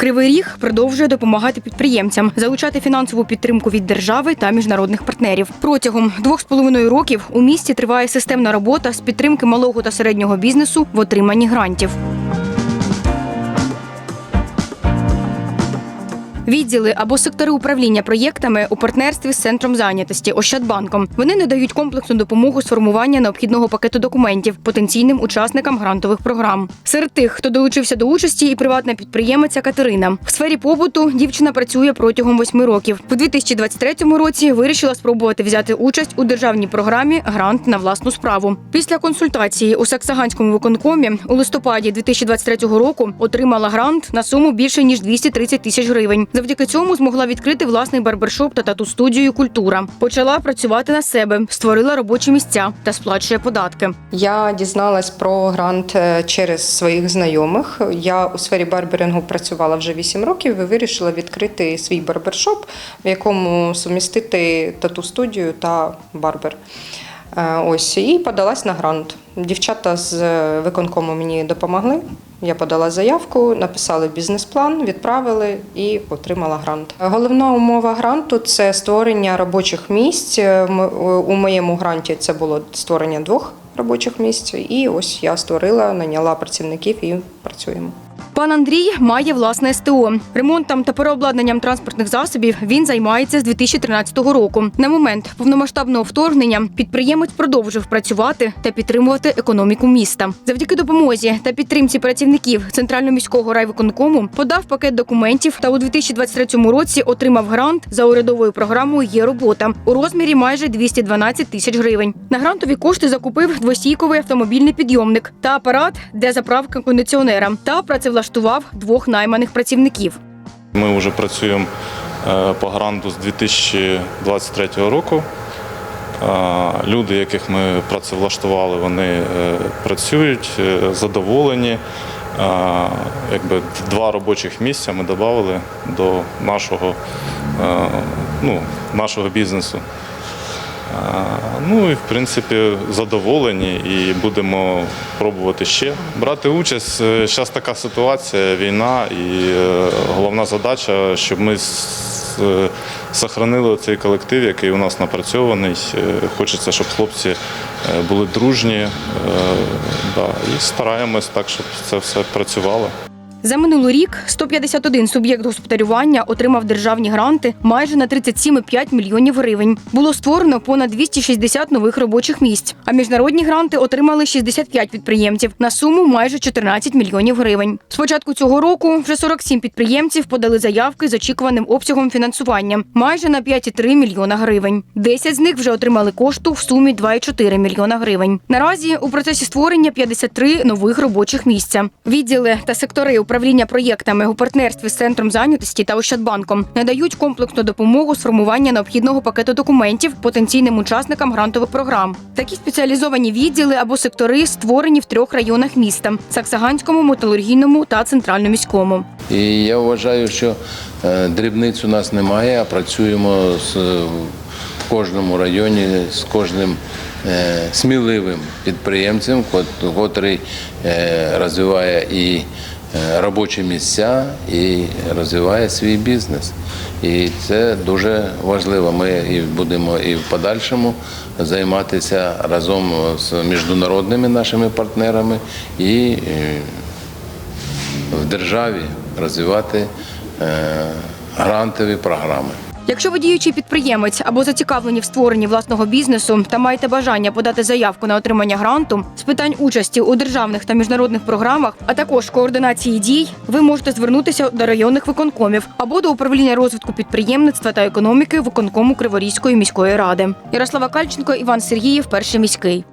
Кривий Ріг продовжує допомагати підприємцям, залучати фінансову підтримку від держави та міжнародних партнерів. Протягом двох з половиною років у місті триває системна робота з підтримки малого та середнього бізнесу в отриманні грантів. Відділи або сектори управління проєктами у партнерстві з центром зайнятості Ощадбанком. Вони надають комплексну допомогу з формування необхідного пакету документів потенційним учасникам грантових програм. Серед тих, хто долучився до участі, і приватна підприємиця Катерина. В сфері побуту дівчина працює протягом восьми років. У 2023 році вирішила спробувати взяти участь у державній програмі Грант на власну справу. Після консультації у Саксаганському виконкомі у листопаді 2023 року отримала грант на суму більше ніж 230 тисяч гривень. Завдяки цьому змогла відкрити власний барбершоп та тату студію Культура. Почала працювати на себе, створила робочі місця та сплачує податки. Я дізналась про грант е, через своїх знайомих. Я у сфері барберингу працювала вже 8 років і вирішила відкрити свій барбершоп, в якому сумістити тату студію та барбер. Е, Ось і подалась на грант. Дівчата з е, виконкому мені допомогли. Я подала заявку, написали бізнес-план, відправили і отримала грант. Головна умова гранту це створення робочих місць. Е, У моєму гранті це було створення двох робочих місць. І ось я створила, наняла працівників і працюємо. Пан Андрій має власне СТО. Ремонтом та переобладнанням транспортних засобів він займається з 2013 року. На момент повномасштабного вторгнення підприємець продовжив працювати та підтримувати економіку міста. Завдяки допомозі та підтримці працівників центрального міського райвиконкому подав пакет документів та у 2023 році отримав грант за урядовою програмою Є робота у розмірі майже 212 тисяч гривень. На грантові кошти закупив двосійковий автомобільний підйомник та апарат для заправки кондиціонера та працевлаштував двох найманих працівників. Ми вже працюємо е, по гранту з 2023 року. Е, Люди, яких ми працевлаштували, вони е, працюють, задоволені. Якби два робочих місця ми додали до нашого, ну, нашого бізнесу. Е, Ну і в принципі задоволені і будемо пробувати ще брати участь. Зараз така ситуація, війна, і е, головна задача, щоб ми е, сохранили цей колектив, який у нас напрацьований. Е, Хочеться, щоб хлопці е, були дружні, е, і стараємось так, щоб це все працювало. За минулий рік 151 суб'єкт господарювання отримав державні гранти майже на 37,5 мільйонів гривень. Було створено понад 260 нових робочих місць. А міжнародні гранти отримали 65 підприємців на суму майже 14 мільйонів гривень. З початку цього року вже 47 підприємців подали заявки з очікуваним обсягом фінансування майже на 5,3 мільйона гривень. 10 з них вже отримали кошту в сумі 2,4 мільйона гривень. Наразі у процесі створення 53 нових робочих місця. Відділи та сектори управління проєктами у партнерстві з центром зайнятості та Ощадбанком надають комплексну допомогу з формування необхідного пакету документів потенційним учасникам грантових програм. Такі спеціалізовані відділи або сектори створені в трьох районах міста: Саксаганському, металургійному та центральноміському. І я вважаю, що е, дрібниць у нас немає, а працюємо з, е, кожному районі з кожним е, сміливим підприємцем, кот- котрий розвиває і робочі місця, і розвиває свій бізнес. І це дуже важливо. Ми і будемо і в подальшому займатися разом з міжнародними нашими партнерами і е, в державі розвивати е, грантові програми. Якщо ви діючий підприємець або зацікавлені в створенні власного бізнесу та маєте бажання подати заявку на отримання гранту з питань участі у державних та міжнародних програмах, а також координації дій, ви можете звернутися до районних виконкомів або до управління розвитку підприємництва та економіки виконкому Криворізької міської ради. Ярослава Кальченко, Іван Сергіїв, перший міський.